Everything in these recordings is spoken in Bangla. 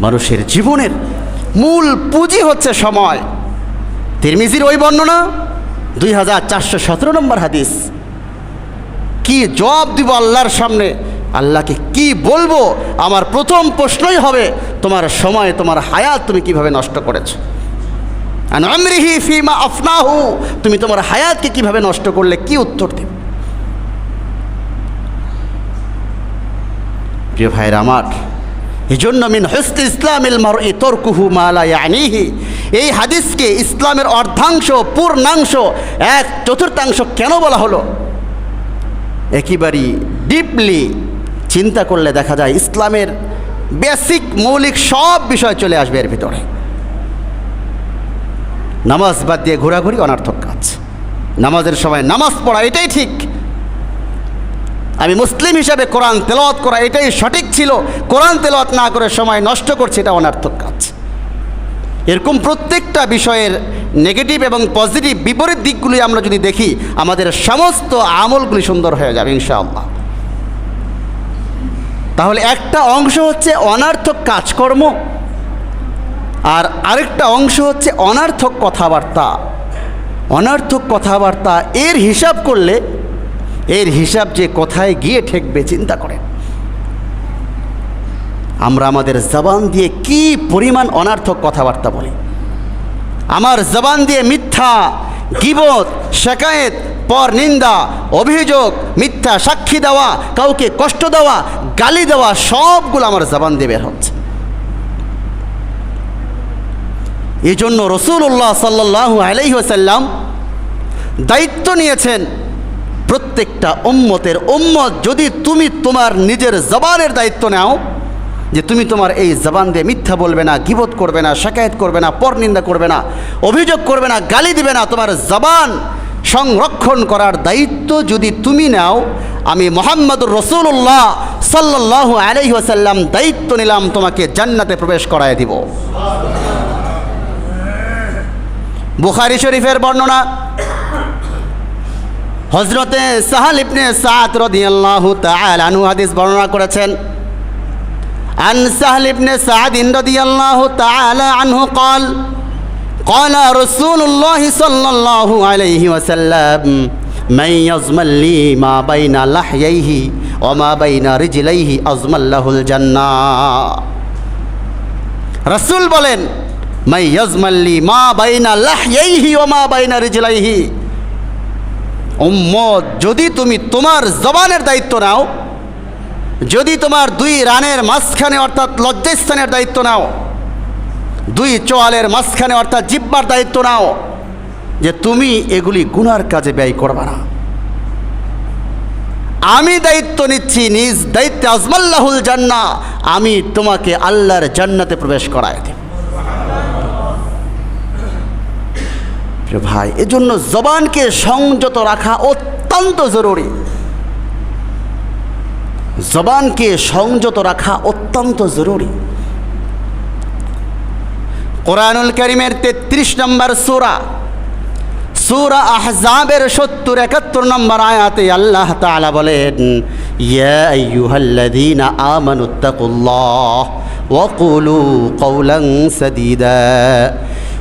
মানুষের জীবনের মূল পুঁজি হচ্ছে সময়। তিরমিজির ওই বর্ণনা দুই হাজার চারশো সতেরো নম্বর হাদিস। কি জবাব দিব আল্লাহর সামনে? আল্লাহকে কি বলব? আমার প্রথম প্রশ্নই হবে, তোমার সময়, তোমার হায়াত তুমি কীভাবে নষ্ট করেছ? ফিমা আফনাহু, তুমি তোমার হায়াতকে কীভাবে নষ্ট করলে? কি উত্তর দেবে? প্রিয় ভাইয়ের আমার এই জন্য মিন হস্ত ইসলামিল মার ই তর্কুহু মালা ইয়ানিহি। এই হাদিসকে ইসলামের অর্ধাংশ, পূর্ণাংশ, এক চতুর্থাংশ কেন বলা হলো? একেবারেই ডিপলি চিন্তা করলে দেখা যায় ইসলামের বেসিক মৌলিক সব বিষয় চলে আসবে এর ভিতরে। নামাজ বাদ দিয়ে ঘোরাঘুরি অনার্থক কাজ। নামাজের সময় নামাজ পড়া, এটাই ঠিক। আমি মুসলিম হিসাবে কোরআন তেলাওয়াত করা এটাই সঠিক ছিল। কোরআন তেলাওয়াত না করে সময় নষ্ট করছে, এটা অনার্থক কাজ। এরকম প্রত্যেকটা বিষয়ের নেগেটিভ এবং পজিটিভ বিপরীত দিকগুলি আমরা যদি দেখি, আমাদের সমস্ত আমলগুলি সুন্দর হয়ে যাবে, ইনশাআল্লাহ। তাহলে একটা অংশ হচ্ছে অনার্থক কাজকর্ম, আর আরেকটা অংশ হচ্ছে অনার্থক কথাবার্তা। অনার্থক কথাবার্তা, এর হিসাব করলে এর হিসাব যে কোথায় গিয়ে ঠেকবে চিন্তা করেন। আমরা আমাদের জবান দিয়ে কি পরিমাণ অনার্থক কথাবার্তা বলি? আমার জবান দিয়ে মিথ্যা, গিবত, শেকায়েত, পর নিন্দা, অভিযোগ, মিথ্যা সাক্ষী দেওয়া, কাউকে কষ্ট দেওয়া, গালি দেওয়া, সবগুলো আমার জবান দিয়ে বের হচ্ছে। এই জন্য রসুল্লাহ সাল্লাহ আলাইসাল্লাম দায়িত্ব নিয়েছেন প্রত্যেকটা উম্মতের উম্মত যদি তুমি তোমার নিজের জবানের দায়িত্ব নাও, যে তুমি তোমার এই জবান দিয়ে মিথ্যা বলবে না, গিবত করবে না, শাকায়ত করবে না, পরনিন্দা করবে না, অভিযোগ করবে না, গালি দিবে না, তোমার জবান সংরক্ষণ করার দায়িত্ব যদি তুমি নাও, আমি মোহাম্মদুর রসুল্লাহ সাল্লাহ আলহি আসাল্লাম দায়িত্ব নিলাম, তোমাকে জান্নাতে প্রবেশ করায় দিব। বুখারি শরীফের বর্ণনা হজরতে সাহাল ইবনে সাদ রাদিয়াল্লাহু তাআলা আনহু হাদিস বর্ণনা করেছেন عن سهل بن سعد رضي الله تعالى عنه قال قال رسول الله صلى الله عليه وسلم من يضمن لي ما بين لحييه وما بين رجليه أضمن له الجنة রসুল বলেন মাই ইয়াজমাল্লি মা বাইনা লাহইহি ওয়া মা বাইনা রিজলাইহি উম্মত, যদি তুমি তোমার জবানের দায়িত্ব নাও, যদি তোমার দুই রানের মাঝখানে অর্থাৎ লজ্জাস্থানের দায়িত্ব নাও, দুই চোয়ালের মাঝখানে অর্থাৎ জিব্বার দায়িত্ব নাও, যে তুমি এগুলি গুনার কাজে ব্যয় করবা না। আমি দায়িত্ব নিচ্ছি নিজ দায়িত্বে আজমাল্লাহুল জান্না আমি তোমাকে আল্লাহর জান্নাতে প্রবেশ করায় দেব। ভাই, এজন্য জবানকে সংযত রাখা অত্যন্ত জরুরি। জবানকে সংযত রাখা অত্যন্ত জরুরি। কোরআনুল করিমের তেত্রিশ নম্বর সুরা সুরা আহজাবের সত্তর একাত্তর নম্বর আয়াতে আল্লাহ তাআলা বলেন, ইয়া আইয়ুহাল্লাযীনা আমানুত্তাকুল্লাহ ওয়াকুলু কওলান সাদীদা।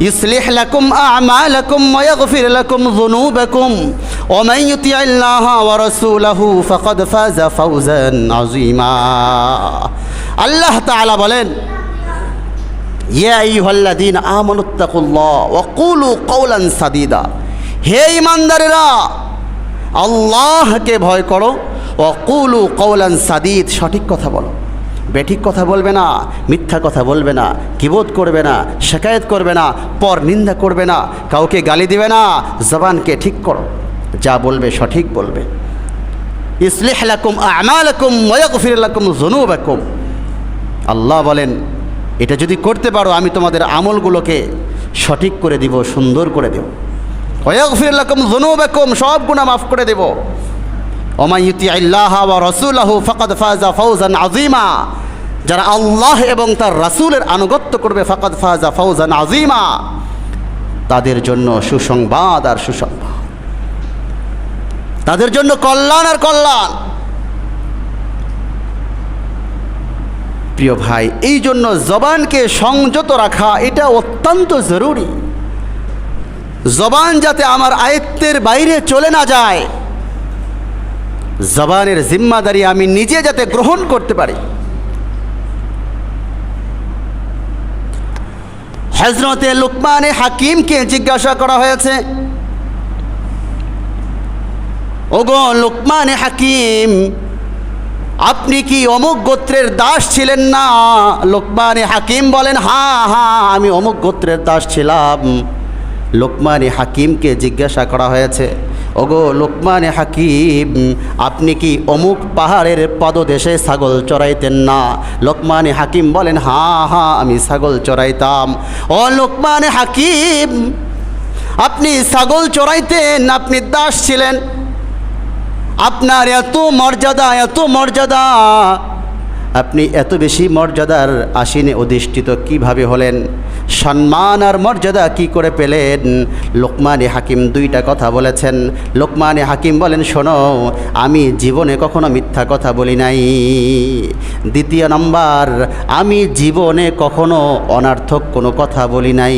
يصلح لكم أعمالكم ويغفر لكم ذنوبكم ومن يطع الله ورسوله فقد فاز فوزا عظيما الله تعالى বলেন ইয়া আইয়ুহাল্লাযীনা আমানুত্তাকুল্লাহ ওয়া কুলু কওলান সাদীদা হে ইমানদারেরা আল্লাহকে ভয় করো ও কুলু কৌলান সাদিদ সঠিক কথা বলো বেঠিক কথা বলবে না, মিথ্যা কথা বলবে না, কিবোধ করবে না, শেকায়ত করবে না, পর নিন্দা করবে না, কাউকে গালি দিবে না, জবানকে ঠিক করো, যা বলবে সঠিক বলবে। ইসলিহ লাকুম আমালাকুম ওয়াগফির লাকুম যুনুবাকুম। আল্লাহ বলেন, এটা যদি করতে পারো, আমি তোমাদের আমলগুলোকে সঠিক করে দিব, সুন্দর করে দেব। ওয়াগফির লাকুম যুনুবাকুম, সব গুনাহ মাফ করে দেব। ওমাইতি আল্লাহ ওয়া রাসূলাহু ফাকাদ ফাজা ফাওজান আযীমা। যারা আল্লাহ এবং তার রাসূলের আনুগত্য করবে, ফাকাদ ফাজা ফাওজান আযীমা, তাদের জন্য সুসংবাদ আর সুসংবাদ। তাদের জন্য কল্যাণ আর কল্যাণ। প্রিয় ভাই, এই জন্য জবানকে সংযত রাখা, এটা অত্যন্ত জরুরি। জবান যাতে আমার আয়ত্তের বাইরে চলে না যায়, জবানের জিম্মাদারি আমি নিজে যাতে গ্রহণ করতে পারি। হজরতে লুকমানে হাকিমকে জিজ্ঞাসা করা হয়েছে, ওগো লুকমানে হাকিম, আপনি কি অমুক গোত্রের দাস ছিলেন না? লোকমানে হাকিম বলেন, হা হা, আমি অমুক গোত্রের দাস ছিলাম। লোকমানে হাকিমকে জিজ্ঞাসা করা হয়েছে ওগো লোকমানে হাকিম, আপনি কি অমুক পাহাড়ের পদদেশে ছাগল চড়াইতেন না? লোকমানে হাকিম বলেন হ্যাঁ হ্যাঁ আমি ছাগল চড়াইতাম। ও লোকমানে হাকিম, আপনি ছাগল চড়াইতেন, আপনি দাস ছিলেন। আপনার এত মর্যাদা এত মর্যাদা। আপনি এত বেশি মর্যাদার আসীনে অধিষ্ঠিত কীভাবে হলেন? সম্মান আর মর্যাদা কি করে পেলেন? লোকমানে হাকিম দুইটা কথা বলেছেন। লোকমানে হাকিম বলেন, শোনো, আমি জীবনে কখনো মিথ্যা কথা বলি নাই। দ্বিতীয় নম্বর, আমি জীবনে কখনো অনার্থক কোনো কথা বলি নাই।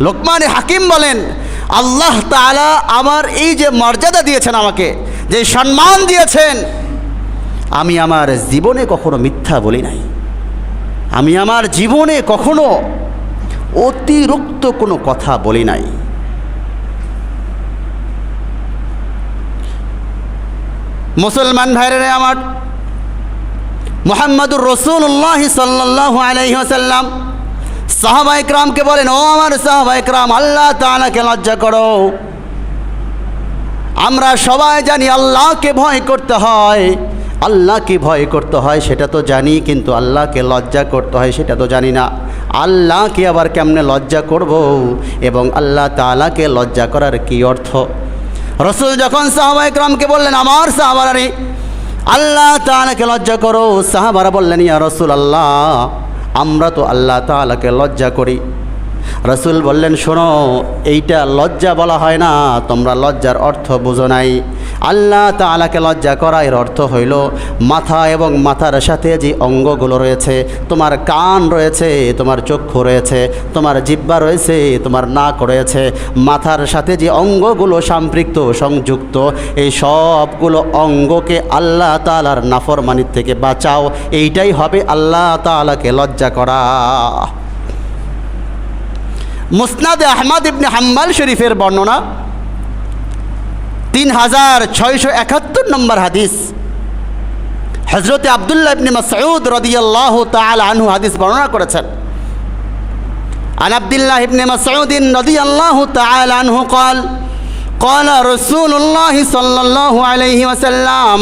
লোকমানে হাকিম বলেন, আল্লাহ তাআলা আমার এই যে মর্যাদা দিয়েছেন আমাকে, যে সম্মান দিয়েছেন, আমি আমার জীবনে কখনো মিথ্যা বলি নাই। আমি আমার জীবনে কখনো অতিরিক্ত কোনো কথা বলি নাই। মুসলমান ভাইরে আমার, মোহাম্মদুর রসুল্লাহ সাল্লাহ আলহিহাসাল্লাম সাহাবা ইকরামকে বলেন, ও আমার সাহাবা ইকরাম আল্লাহ তাআলাকে লজ্জা করো। আমরা সবাই জানি আল্লাহকে ভয় করতে হয়। আল্লাহকে ভয় করতে হয়, সেটা তো জানি, কিন্তু আল্লাহকে লজ্জা করতে হয়, সেটা তো জানি না। আল্লাহকে আবার কেমনে লজ্জা করব? এবং আল্লাহ তাআলাকে লজ্জা করার কি অর্থ? রসুল যখন সাহাবা ইকরামকে বললেন, আমার সাহাবারানি আল্লাহ তাআলাকে লজ্জা করো। সাহাবারা বললেন, ইয়া রসুল আল্লাহ, আমরা তো আল্লাহ তাআলাকে লজ্জা করি। রসুল বললেন, শোনো, এইটা লজ্জা বলা হয় না, তোমরা লজ্জার অর্থ বুঝো নাই। আল্লাহ তাআলাকে লজ্জা করা এর অর্থ হইল মাথা এবং মাথার সাথে যে অঙ্গগুলো রয়েছে, তোমার কান রয়েছে, তোমার চক্ষু রয়েছে, তোমার জিব্বা রয়েছে, তোমার নাক রয়েছে, মাথার সাথে যে অঙ্গগুলো সম্পৃক্ত, সংযুক্ত, এই সবগুলো অঙ্গকে আল্লাহ তাআলার নাফরমানির থেকে বাঁচাও। এইটাই হবে আল্লাহ তাআলাকে লজ্জা করা। মুসনাদ আহমদ ইবনে হাম্মাল শরীফের বর্ণনা তিন হাজার ছয়শো একাত্তর নম্বর হাদিস হজরতে আবদুল্লাহ ইবনে মাসউদ রদিয়াল্লাহ তাআলা আনহু হাদিস বর্ণনা করেছেন عن عبد الله بن مسعود رضي الله تعالى عنه قال قال رسول الله صلى الله عليه وسلم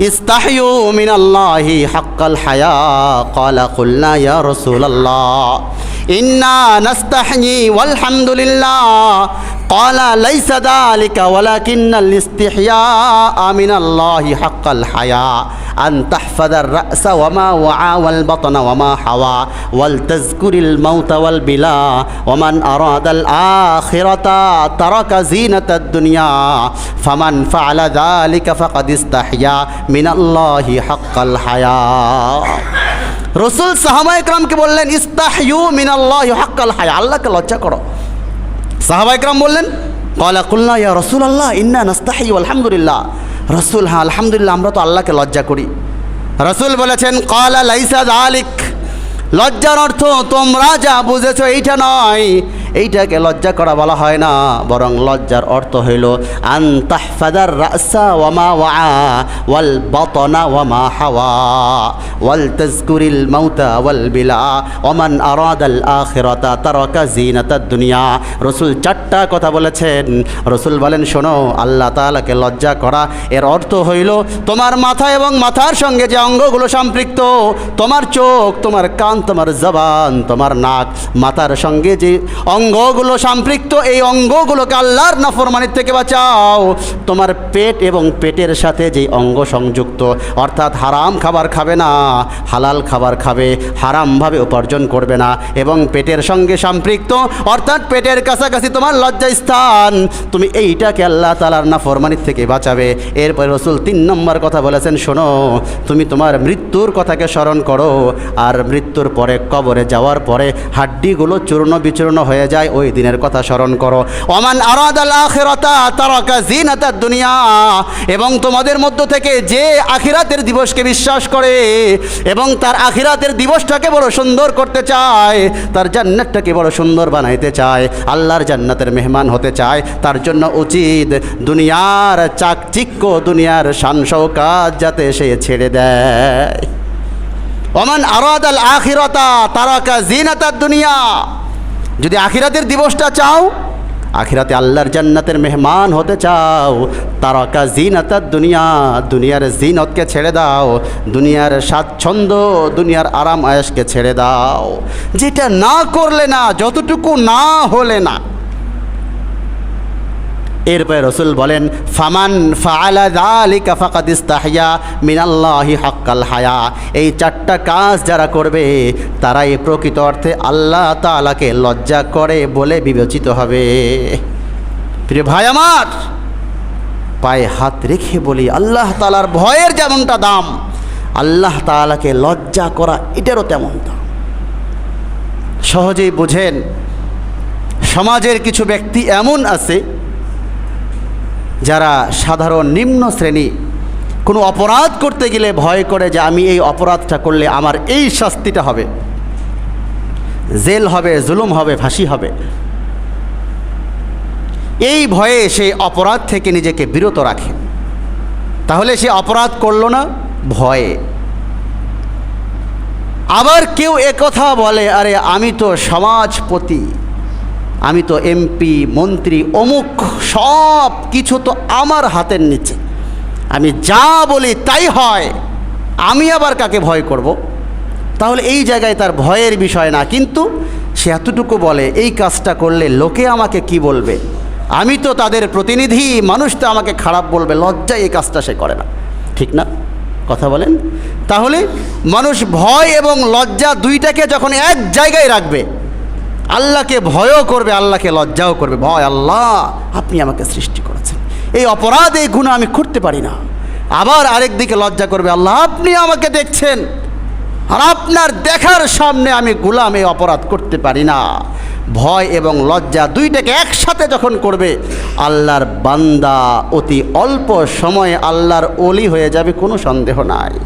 استحيوا من الله حق الحياء قال قلنا يا رسول الله إنا نستحيي والحمد لله قال ليس ذلك ولكن الاستحياء من الله حق الحياء. أن تحفظ الرأس وما وعى والبطن وما حوى ولتذكر الموت والبلا. ومن أراد الآخرة ترك زينة الدنيا. فمن فعل ذلك فقد استحيا. من الله حق الحياء. রসুল সাহাবা ইকরামকে বললেন ইস্তাহু মিনাল্লাহ হাক্কাল হায়া আল্লাহকে লজ্জা করো। সাহাবা ইকরাম বললেন কলা কুল্লা ইয়া রসুল আল্লাহ ইন্না নাস্তাহি আলহামদুলিল্লাহ রসুল হ্যাঁ আলহামদুলিল্লাহ, আমরা তো আল্লাহকে লজ্জা করি। রসুল বলেছেন কলা লাইসাদ আলিক লজ্জার অর্থ তোমরা যা বুঝেছ এইটা নয় এইটাকে লজ্জা করা বলা হয় না, বরং লজ্জার অর্থ হইল আন রাসা ওয়ামা ওয়া ওয়ামা হাওয়া ওয়াল তাজকুরিল মাউতা ওয়াল বিলা ওমান আরাদাল আখিরাতা তারাকা জিনাতাদ দুনিয়া। রসুল চারটা কথা বলেছেন। রসুল বলেন, শোনো, আল্লাহ তাআলাকে লজ্জা করা, এর অর্থ হইল তোমার মাথা এবং মাথার সঙ্গে যে অঙ্গগুলো সম্পৃক্ত, তোমার চোখ, তোমার কান, তোমার জবান, তোমার নাক, মাথার সঙ্গে যে অঙ্গ অঙ্গগুলো সম্পৃক্ত, এই অঙ্গগুলোকে আল্লাহর নাফরমানির থেকে বাঁচাও। তোমার পেট এবং পেটের সাথে যে অঙ্গ সংযুক্ত, অর্থাৎ হারাম খাবার খাবে না, হালাল খাবার খাবে, হারামভাবে উপার্জন করবে না, এবং পেটের সঙ্গে সম্পৃক্ত, অর্থাৎ পেটের কাছাকাছি তোমার লজ্জা স্থান তুমি এইটাকে আল্লাহ তালার নাফরমানির থেকে বাঁচাবে। এরপর রসুল তিন নম্বর কথা বলেছেন, শোনো, তুমি তোমার মৃত্যুর কথাকে স্মরণ করো, আর মৃত্যুর পরে, কবরে যাওয়ার পরে হাড্ডিগুলো চূর্ণ বিচূর্ণ হয়ে যায় ওই দিনের কথা স্মরণ করো। অমান আরাদাল আখিরাতা তারাকা জিনাতাদ দুনিয়া, এবং তোমাদের মধ্য থেকে যে আখিরাতের দিবসকে বিশ্বাস করে, এবং তার আখিরাতের দিবসটাকে বড় সুন্দর করতে চায়, তার জান্নাতটাকে বড় সুন্দর বানাইতে চায়, আল্লাহর জান্নাতের মেহমান হতে চায়, তার জন্য উচিত দুনিয়ার চাকচিক্য, দুনিয়ার শান কাজ যাতে সে ছেড়ে দেয়। ওমান আরাদাল আখিরতা তারাকা জিনাতার দুনিয়া যদি আখিরাতের দিবসটা চাও, আখিরাতে আল্লাহর জান্নাতের মেহমান হতে চাও, তারাকা জিনাতার দুনিয়া, দুনিয়ার জিনতকে ছেড়ে দাও, দুনিয়ার স্বাচ্ছন্দ্য, দুনিয়ার আরাম আয়সকে ছেড়ে দাও। যেটা না করলে না, যতটুকু না হলে না। এরপরে রসুল বলেন, ফামান ফাআলা যালিকা ফাকাদ ইস্তাহিয়া মিনাল্লাহি হাক্কাল হায়া এই চারটা কাজ যারা করবে, তারাই প্রকৃত অর্থে আল্লাহ তাআলাকে লজ্জা করে বলে বিবেচিত হবে। প্রিয় ভাই আমার, পায়ে হাত রেখে বলি, আল্লাহ তাআলার ভয়ের যেমনটা দাম, আল্লাহ তাআলাকে লজ্জা করা এটারও তেমন দাম। সহজেই বুঝেন, সমাজের কিছু ব্যক্তি এমন আছে যারা সাধারণ নিম্ন শ্রেণি, কোনো অপরাধ করতে গেলে ভয় করে যে আমি এই অপরাধটা করলে আমার এই শাস্তিটা হবে। জেল হবে, জুলুম হবে, ফাঁসি হবে। এই ভয়ে সে অপরাধ থেকে নিজেকে বিরত রাখে। তাহলে সে অপরাধ করল না, ভয়ে। আবার কেউ একথা বলে, আরে আমি তো সমাজপতি। আমি তো এমপি মন্ত্রী, অমুক, সব কিছু তো আমার হাতের নিচে। আমি যা বলি তাই হয়, আমি আবার কাকে ভয় করব। তাহলে এই জায়গায় তার ভয়ের বিষয় না, কিন্তু সে এতটুকু বলে, এই কাজটা করলে লোকে আমাকে কি বলবে? আমি তো তাদের প্রতিনিধি, মানুষ তো আমাকে খারাপ বলবে, লজ্জায় এই কাজটা সে করে না। ঠিক না? কথা বলেন? তাহলে মানুষ ভয় এবং লজ্জা দুইটাকে যখন এক জায়গায় রাখবে আল্লাহকে ভয়ও করবে, আল্লাহকে লজ্জাও করবে। ভয় আল্লাহ, আপনি আমাকে সৃষ্টি করেছেন। এই অপরাধ এই গুণ আমি করতে পারি না। আবার আরেক দিকে লজ্জা করবে, আল্লাহ, আপনি আমাকে দেখছেন। আর আপনার দেখার সামনে আমি গুলাম, এই অপরাধ করতে পারি না। ভয় এবং লজ্জা দুইটাকে একসাথে যখন করবে, আল্লাহর বান্দা অতি অল্প সময়ে আল্লাহর অলি হয়ে যাবে, কোনো সন্দেহ নাই।